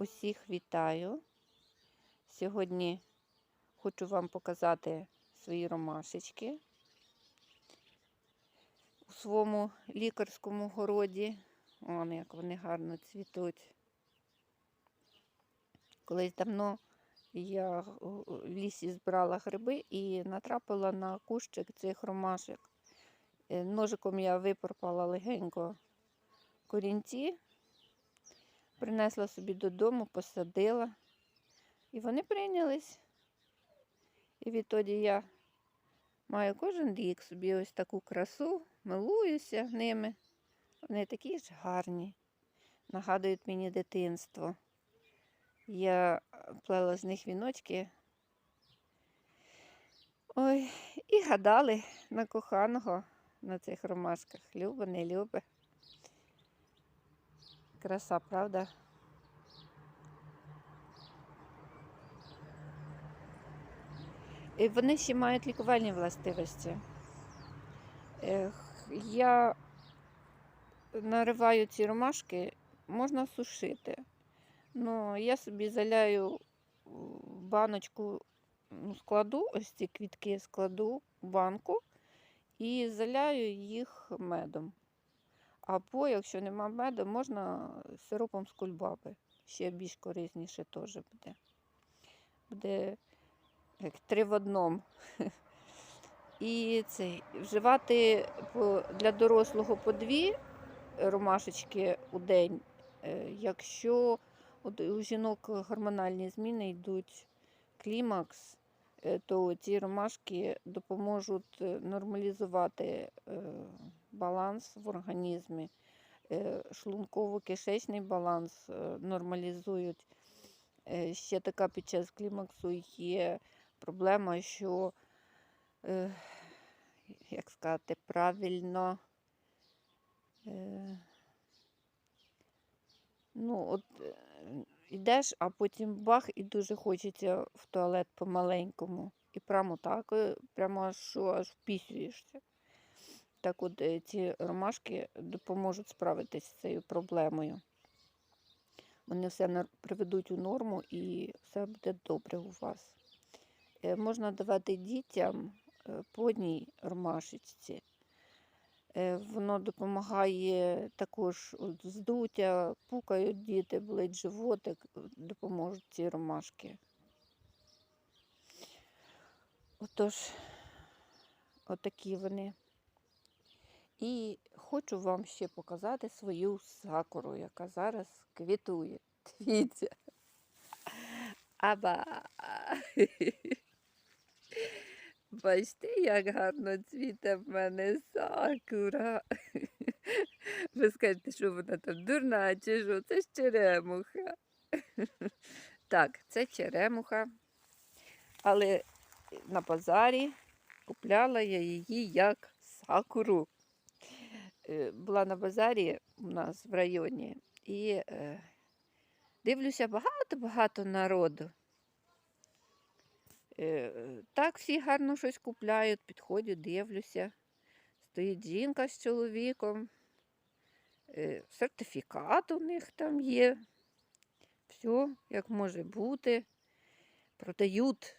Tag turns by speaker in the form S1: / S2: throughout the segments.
S1: Усіх вітаю. Сьогодні хочу вам показати свої ромашечки у своєму лікарському городі. Вон як вони гарно цвітуть. Колись давно я в лісі збирала гриби і натрапила на кущик цих ромашок. Е, Ножиком я випорпала легенько корінці, принесла собі додому, посадила. І вони прийнялись. І відтоді я маю кожен рік собі ось таку красу, милуюся ними. Вони такі ж гарні, нагадують мені дитинство. Я плела з них віночки. Ой, і гадали на коханого на цих ромашках. Любе, не любе. Краса, правда? І вони ще мають лікувальні властивості. Я нариваю ці ромашки, можна сушити. Ну, я собі заляю баночку, ну, складу, ось ці квітки складу в банку і заляю їх медом. Або, якщо нема меду, можна сиропом з кульбаби. Ще більш корисніше теж буде. Буде як три в одному. І це, вживати для дорослого по дві ромашечки у день, е, якщо у жінок гормональні зміни йдуть клімакс, е, то ці ромашки допоможуть е, нормалізувати е, баланс в організмі, е, шлунково-кишечний баланс е, нормалізують. Е, Ще така під час клімаксу є проблема, що, як сказати, правильно. Ну, от йдеш, а потім бах, і дуже хочеться в туалет по-маленькому. І прямо так, прямо що аж впісюєшся. Так от е, ці ромашки допоможуть справитися з цією проблемою. Вони все приведуть у норму і все буде добре у вас. Е, Можна давати дітям е, по одній ромашечці. Воно допомагає також от здуття, пукають діти, болить животик, допоможуть ці ромашки. Отож, отакі вони. І хочу вам ще показати свою сакуру, яка зараз квітує. Дивіться. Аба. Бачите, як гарно цвіте в мене сакура. Ви скажете, що вона там дурна, чи що? Це ж черемуха. Так, це черемуха. Але на базарі купляла я її як сакуру. Е, Була на базарі у нас в районі і е, дивлюся багато-багато народу. Е, Так всі гарно щось купляють, підходжу, дивлюся. Стоїть жінка з чоловіком, е, сертифікат у них там є. Все, як може бути. Продають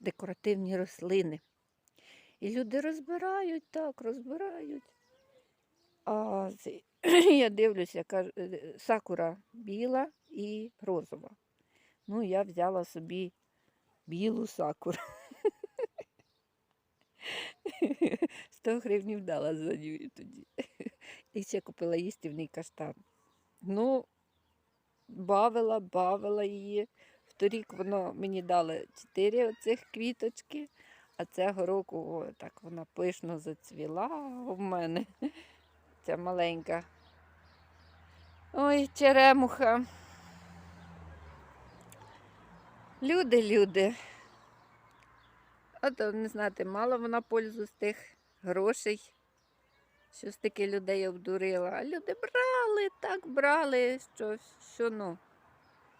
S1: декоративні рослини. І люди розбирають так, розбирають. А я дивлюся, сакура біла і розова. Ну, я взяла собі білу сакуру. 100 гривнів дала за нього тоді. І ще купила їстівний каштан. Ну, бавила, бавила її. Вторік воно мені дало 4 оцих квіточки, а цього року о, так вона пишно зацвіла в мене. Ця маленька. Ой, черемуха. Люди, люди. От не знати, мало вона пользу з тих грошей. Щось таке людей обдурила. А люди брали, так брали, що, що ну,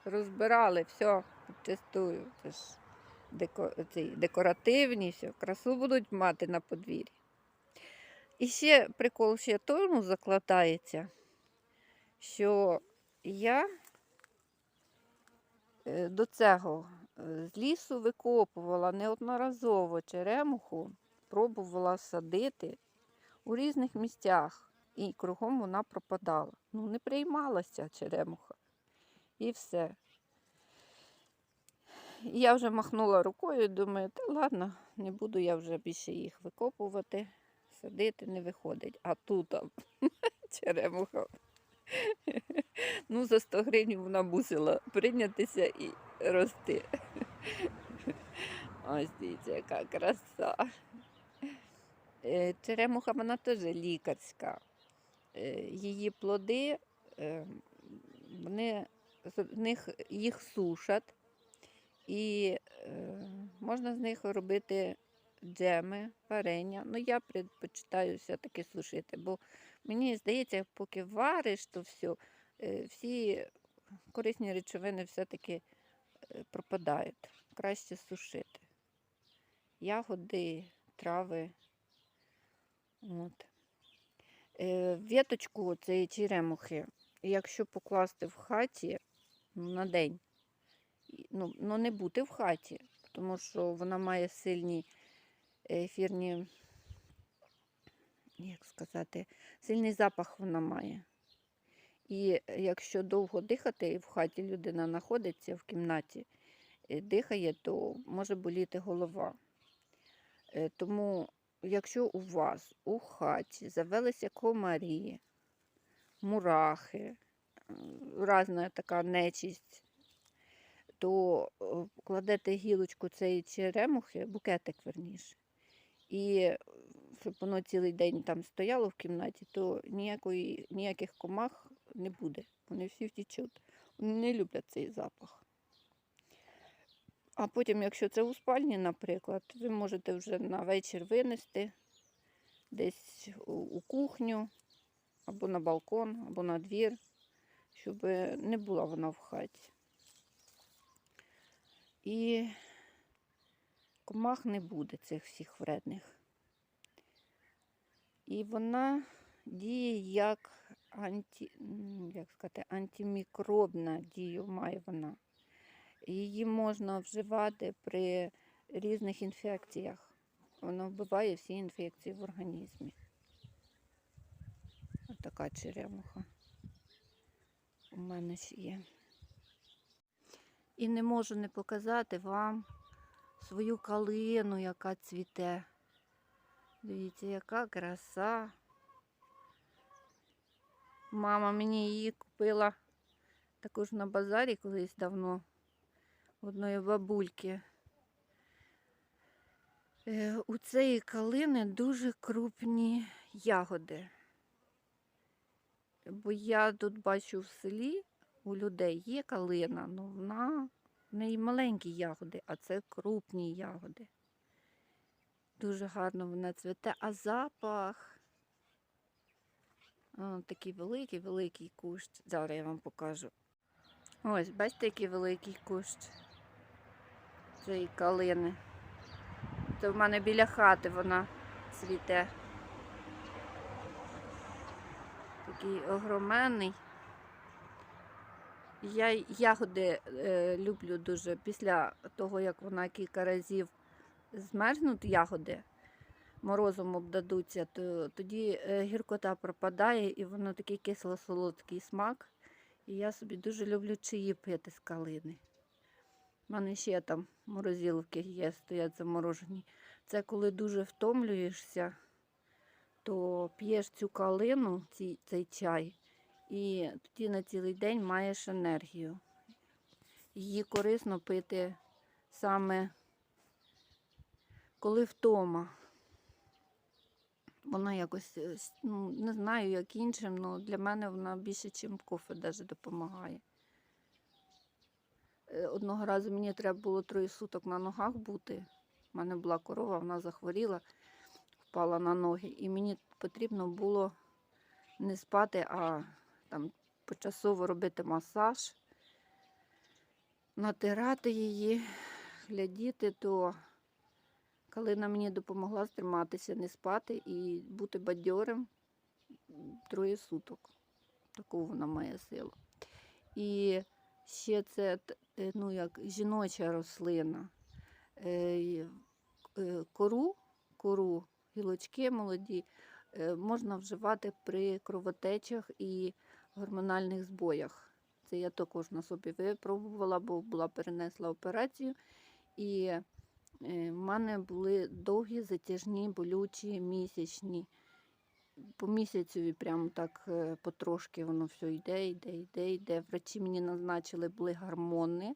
S1: розбирали, все, чистую. Це ж деко, ці, декоративні, все, красу будуть мати на подвір'ї. І ще прикол ще тому закладається, що я е, до цього е, з лісу викопувала неодноразово черемуху, пробувала садити у різних місцях, і кругом вона пропадала. Ну, не приймалася черемуха. І все. Я вже махнула рукою думаю, та ладно, не буду я вже більше їх викопувати, садити не виходить. А тут черемуха. Ну, за 100 гривень вона мусила прийнятися і рости. Ось дивіться, яка краса. Е, Черемуха вона теж лікарська. Е, Її плоди, е, вони, з них їх сушать, і можна з них робити джеми, варення. Ну, я предпочитаю все-таки сушити, бо мені здається, поки вариш, то все, всі корисні речовини все-таки е, пропадають. Краще сушити. Ягоди, трави. От. Е, Віточку цієї черемухи, якщо покласти в хаті ну, на день, ну, ну не бути в хаті, тому що вона має сильні ефірні, як сказати, сильний запах вона має. І якщо довго дихати, і в хаті людина знаходиться в кімнаті, е, дихає, то може боліти голова. Е, Тому, якщо у вас у хаті завелися комарі, мурахи, різна така нечисть, то е, кладете гілочку цієї черемухи, букетик верніше, і щоб воно цілий день там стояло в кімнаті, то ніякої, ніяких комах не буде. Вони всі втічуть. Вони не люблять цей запах. А потім, якщо це у спальні, наприклад, ви можете вже на вечір винести десь у кухню, або на балкон, або на двір, щоб не була вона в хаті. І комах не буде цих всіх вредних. І вона діє як анті, як сказати, антимікробна дію має вона. Її можна вживати при різних інфекціях. Вона вбиває всі інфекції в організмі. Ось така черемуха у мене ще є. І не можу не показати вам свою калину, яка цвіте. Дивіться, яка краса. Мама мені її купила також на базарі колись давно одної бабульки. Е, У цієї калини дуже крупні ягоди. Бо я тут бачу в селі у людей є калина, але вона в неї маленькі ягоди, а це крупні ягоди. Дуже гарно вона цвете, а запах. О, такий великий, великий кущ. Зараз я вам покажу. Ось, бачите, який великий кущ цієї калини. Це в мене біля хати вона цвіте. Такий огроменний. Я ягоди е, люблю дуже після того, як вона кілька разів змерзнуть ягоди, морозом обдадуться, то тоді е, гіркота пропадає і воно такий кисло-солодкий смак. І я собі дуже люблю чаї пити з калини. У мене ще там морозилки є, стоять заморожені. Це коли дуже втомлюєшся, то п'єш цю калину, ці, цей чай, і тоді на цілий день маєш енергію. Її корисно пити саме коли втома. Вона якось, е, ну, не знаю, як іншим, але для мене вона більше, ніж кофе даже допомагає. Е, Одного разу мені треба було троє суток на ногах бути. У мене була корова, вона захворіла, впала на ноги. І мені потрібно було не спати, а там почасово робити масаж, натирати її, глядіти, то калина мені допомогла стриматися, не спати і бути бадьорим троє суток. Таку вона має силу. І ще це е, ну, як жіноча рослина. Е, е, Кору, кору, гілочки молоді можна вживати при кровотечах і гормональних збоях. Це я також на собі випробувала, бо була перенесла операцію. І е, в мене були довгі затяжні болючі місячні. По місяцю прямо так е, потрошки воно все йде, йде, йде, йде. Врачі мені назначили були гормони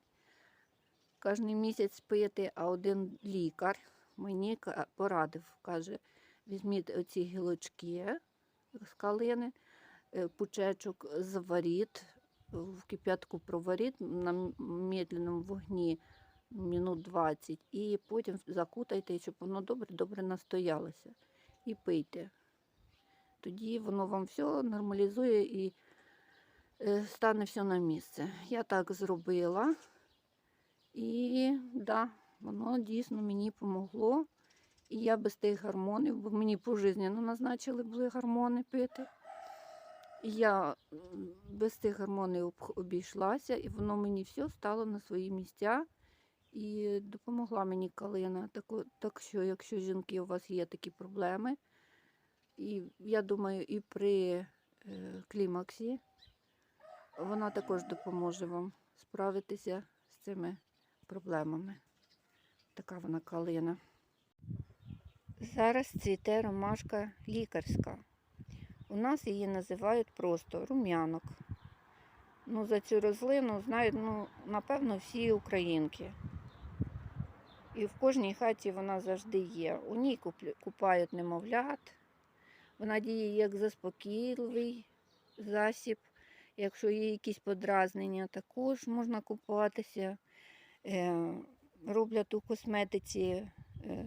S1: кожен місяць пити, а один лікар мені порадив, каже, візьміть оці гілочки з калини, пучечок заваріть, в кип'ятку проваріть на м- медленному вогні минут 20 і потім закутайте, щоб воно добре-добре настоялося. І пийте. Тоді воно вам все нормалізує і е, стане все на місце. Я так зробила. І да, воно дійсно мені помогло. І я без тих гормонів, бо мені пожизненно назначили були гормони пити. Я без тих гормонів обійшлася, і воно мені все стало на свої місця. І допомогла мені калина. Так, так що, якщо жінки у вас є такі проблеми, і я думаю, і при е, клімаксі вона також допоможе вам справитися з цими проблемами. Така вона калина. Зараз цвіте ромашка лікарська. У нас її називають просто рум'янок. Ну, за цю рослину знають, ну, напевно, всі українки. І в кожній хаті вона завжди є. У ній купають немовлят. Вона діє як заспокійливий засіб. Якщо є якісь подразнення, також можна купуватися. Е, роблять у косметиці е,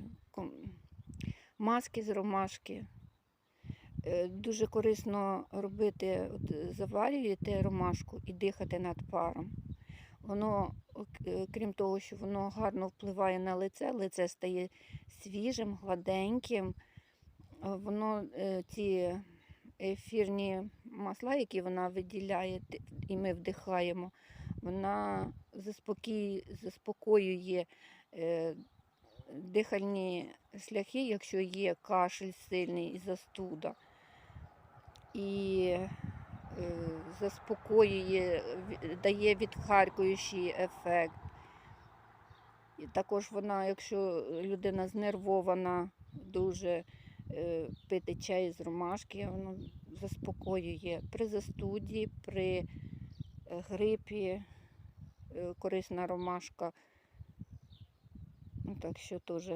S1: маски з ромашки. Е, Дуже корисно робити, от, е, ромашку і дихати над паром. Воно, е, крім того, що воно гарно впливає на лице, лице стає свіжим, гладеньким. Воно ці ефірні масла, які вона виділяє, і ми вдихаємо, вона заспокоює дихальні шляхи, якщо є кашель сильний і застуда. І е, заспокоює, дає відхаркуючий ефект. І також вона, якщо людина знервована, дуже е, пити чай з ромашки, воно заспокоює при застуді, при е, грипі, корисна ромашка. Ну, так що теж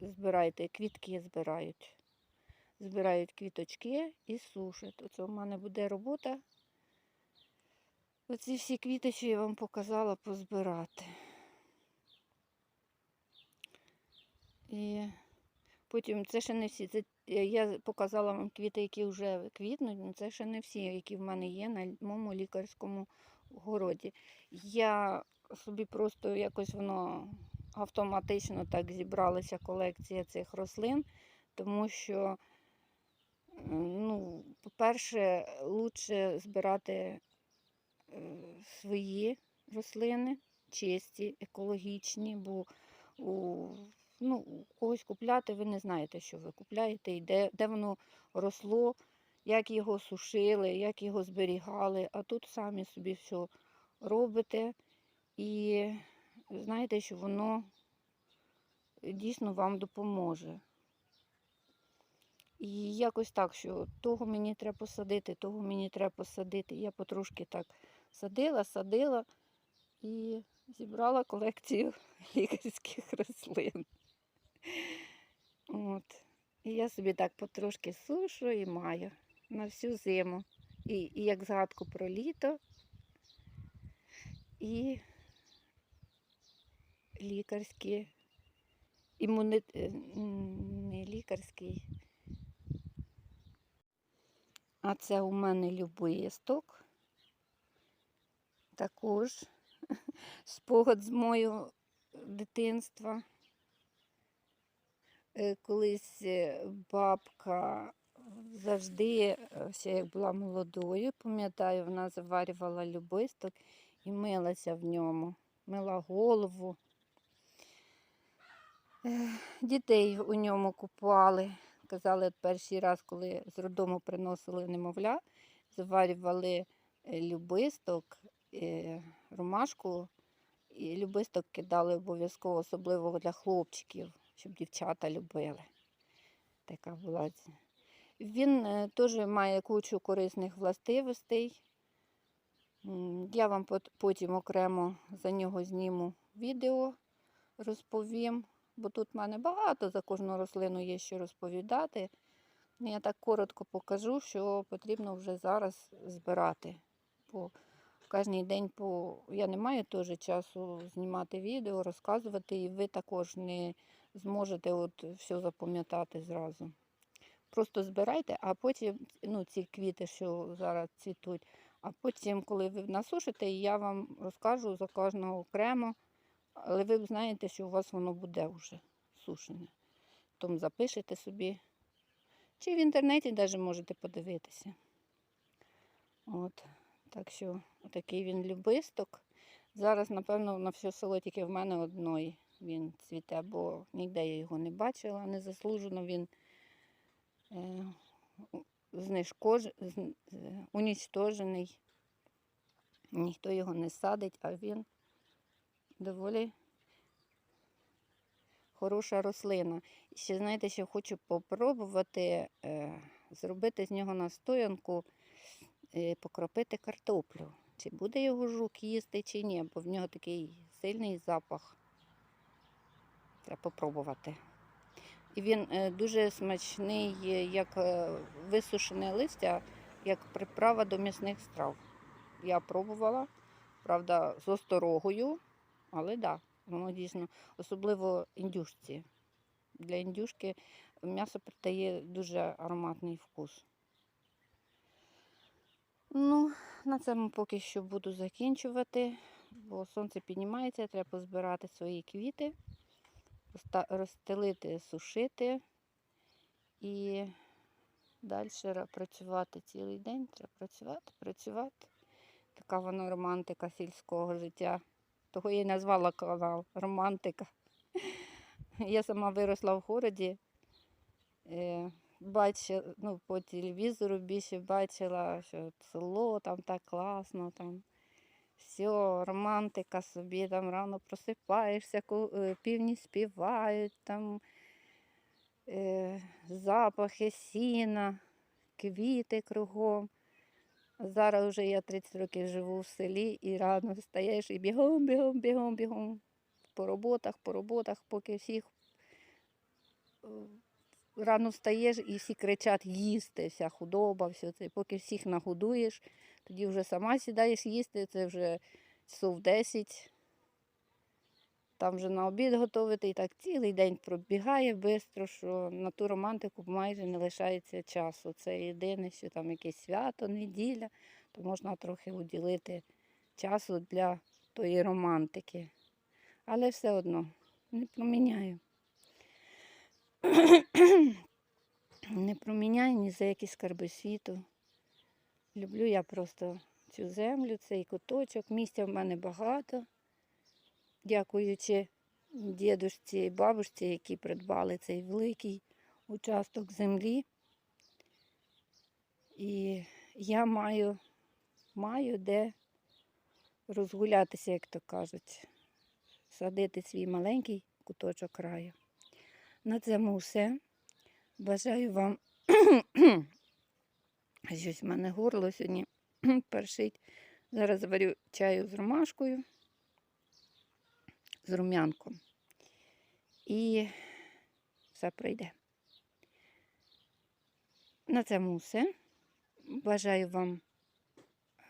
S1: збирайте, квітки збирають. Збирають квіточки і сушать. Оце у мене буде робота. Оці всі квіти, що я вам показала, позбирати. І потім це ще не всі. Це е, я показала вам квіти, які вже квітнуть, але це ще не всі, які в мене є на моєму лікарському городі. Я собі просто якось воно автоматично так зібралася колекція цих рослин, тому що, ну, по-перше, краще збирати е, свої рослини, чисті, екологічні, бо у, ну, когось купляти, ви не знаєте, що ви купляєте, і де, де воно росло, як його сушили, як його зберігали, а тут самі собі все робите. І знаєте, що воно дійсно вам допоможе. І якось так, що того мені треба посадити, того мені треба посадити. Я потрошки так садила, садила і зібрала колекцію лікарських рослин. От. І я собі так потрошки сушу і маю на всю зиму. І, і як згадку про літо, і лікарські, імуни... е, не лікарський. А це у мене любисток. Також спогад з мого дитинства. Е, Колись е, бабка завжди, ще як була молодою, пам'ятаю, вона заварювала любисток і милася в ньому. мила голову. Дітей у ньому купували. Казали, перший раз, коли з роддому приносили немовля, заварювали е, любисток, е, ромашку, і любисток кидали обов'язково, особливо для хлопчиків, щоб дівчата любили. Така була. Він е, теж має кучу корисних властивостей. Я вам потім окремо за нього зніму відео, розповім, бо тут в мене багато за кожну рослину є що розповідати. Ну, Я так коротко покажу, що потрібно вже зараз збирати. Бо кожен день по... я не маю теж часу знімати відео, розказувати, і ви також не зможете от все запам'ятати зразу. Просто збирайте, а потім ну, ці квіти, що зараз цвітуть, а потім, коли ви насушите, я вам розкажу за кожного окремо, але ви знаєте, що у вас воно буде вже сушене. Тому запишете собі. Чи в інтернеті навіть можете подивитися. От. Так що такий він любисток. Зараз, напевно, на все село тільки в мене одної він цвіте, бо ніде я його не бачила. Незаслужено він е, знешкож... е, унічтожений. Ніхто його не садить, а він доволі хороша рослина. Ще знаєте, що хочу попробувати е, зробити з нього настоянку, е, покропити картоплю. Чи буде його жук їсти, чи ні, бо в нього такий сильний запах. Треба попробувати. І він е, дуже смачний, як висушене листя, як приправа до м'ясних страв. Я пробувала, правда, з осторогою, але так, да, воно дійсно, особливо індюшці. Для індюшки м'ясо придає дуже ароматний вкус. Ну, на цьому поки що буду закінчувати, бо сонце піднімається, треба позбирати свої квіти, розстелити, сушити і далі працювати цілий день. Треба працювати, працювати. Така вона романтика сільського життя. Того я і назвала канал Романтика. Я сама виросла в городі. Е, бачила, ну, по телевізору більше бачила, що село там так класно, там все, романтика собі, там рано просипаєшся, е, півні співають, там е, запахи сіна, квіти кругом. Зараз вже я 30 років живу в селі і рано встаєш і бігом, бігом, бігом, бігом. По роботах, по роботах, поки всіх е, рано встаєш і всі кричать їсти, вся худоба, все це. Поки всіх нагодуєш, тоді вже сама сідаєш їсти, це вже часов 10. Там вже на обід готувати, і так цілий день пробігає швидко, що на ту романтику майже не лишається часу. Це єдине, що там якесь свято, неділя, то можна трохи уділити часу для тої романтики. Але все одно не проміняю. не проміняю ні за які скарби світу. Люблю я просто цю землю, цей куточок. Місця в мене багато. Дякуючи дідушці і бабушці, які придбали цей великий участок землі. І я маю, маю де розгулятися, як то кажуть, садити свій маленький куточок краю. На цьому все. Бажаю вам. Щось в мене горло сьогодні першить. Зараз заварю чаю з ромашкою, з рум'янком. І все пройде. На цьому все. Бажаю вам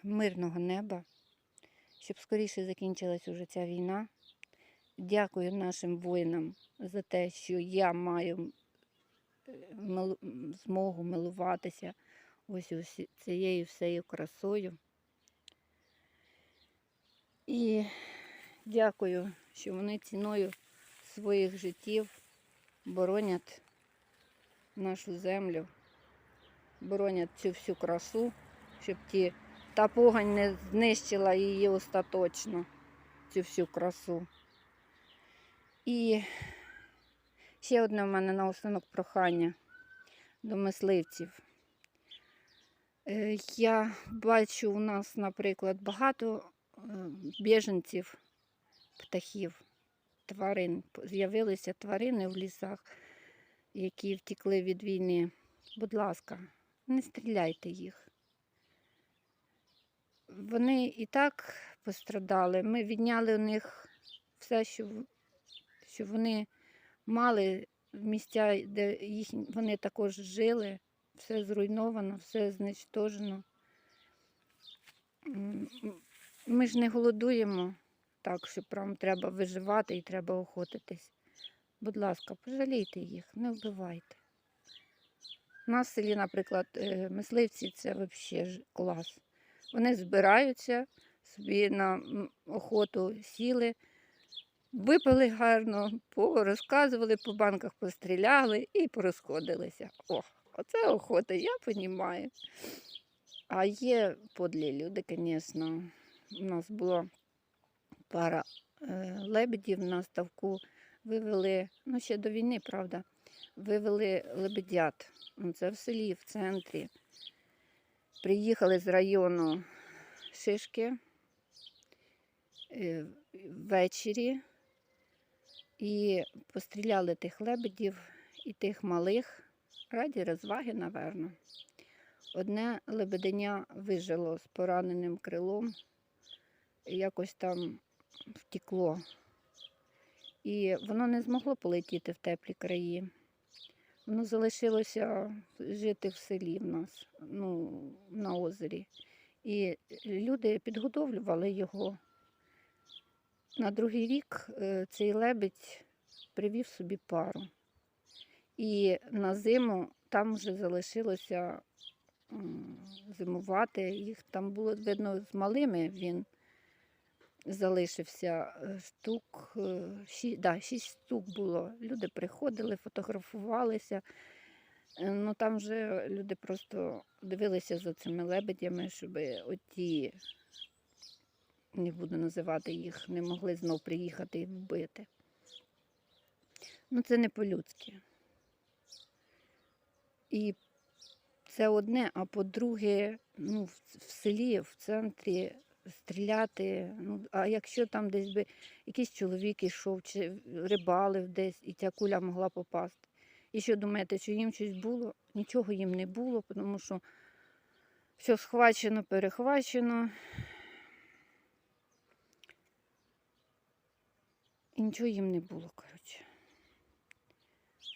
S1: мирного неба, щоб скоріше закінчилась уже ця війна. Дякую нашим воїнам за те, що я маю змогу милуватися ось цією всею красою. І дякую, що вони ціною своїх життів боронять нашу землю, боронять цю всю красу, щоб ті, та погань не знищила її остаточно. цю всю красу. І ще одне в мене наостанок прохання до мисливців. Е, Я бачу у нас, наприклад, багато е, біженців птахів, тварин. З'явилися тварини в лісах, які втекли від війни. Будь ласка, не стріляйте їх. Вони і так пострадали. Ми відняли у них все, що, що вони мали в місця, де їх, вони також жили. Все зруйновано, все знищено. Ми ж не голодуємо так, що прям треба виживати і треба охотитись. Будь ласка, пожалійте їх, не вбивайте. У нас в селі, наприклад, е, мисливці це взагалі клас. Вони збираються собі на охоту сіли, випили гарно, порозказували, по банках постріляли і порозходилися. О, оце охота, я розумію. А є подлі люди, звісно. У нас була пара е, лебедів на ставку. Вивели, ну ще до війни, правда, вивели лебедят. Ну, Це в селі, в центрі. Приїхали з району Шишки е, ввечері і постріляли тих лебедів і тих малих раді розваги, напевно. Одне лебеденя вижило з пораненим крилом, якось там втекло. І воно не змогло полетіти в теплі краї. Воно залишилося жити в селі в нас, ну, на озері. І люди підготовлювали його. На другий рік е, цей лебедь привів собі пару. І на зиму там вже залишилося зимувати. Їх там було видно з малими він залишився е, штук, е, да, шість штук було. Люди приходили, фотографувалися. Е, Ну там вже люди просто дивилися за цими лебедями, щоб оті, не буду називати їх, не могли знов приїхати і вбити. Ну це не по-людськи. І це одне, а по-друге, ну, в селі, в центрі стріляти. Ну, а якщо там десь би якийсь чоловік ішов чи рибалив десь, і ця куля могла попасти. І що думаєте, що їм щось було? Нічого їм не було, тому що все схвачено, перехвачено. І нічого їм не було, коротше.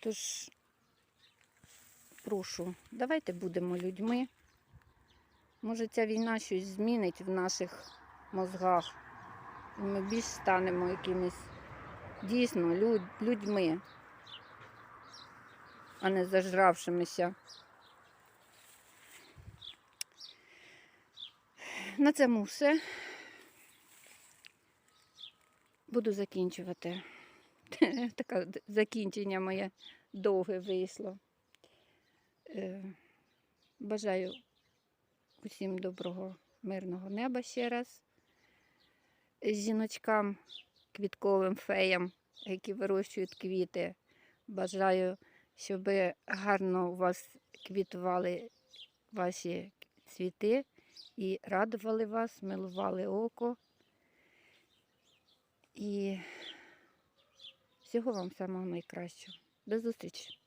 S1: Тож, прошу, давайте будемо людьми. Може, ця війна щось змінить в наших мозгах. І ми більш станемо якимись дійсно люд- людьми, а не зажравшимися. На цьому все. Буду закінчувати. Таке закінчення моє довге вийшло. Е, Бажаю усім доброго, мирного неба ще раз. Жіночкам, квітковим феям, які вирощують квіти. Бажаю, щоб гарно у вас квітували ваші цвіти і радували вас, милували око. І всього вам самого найкращого. До зустрічі!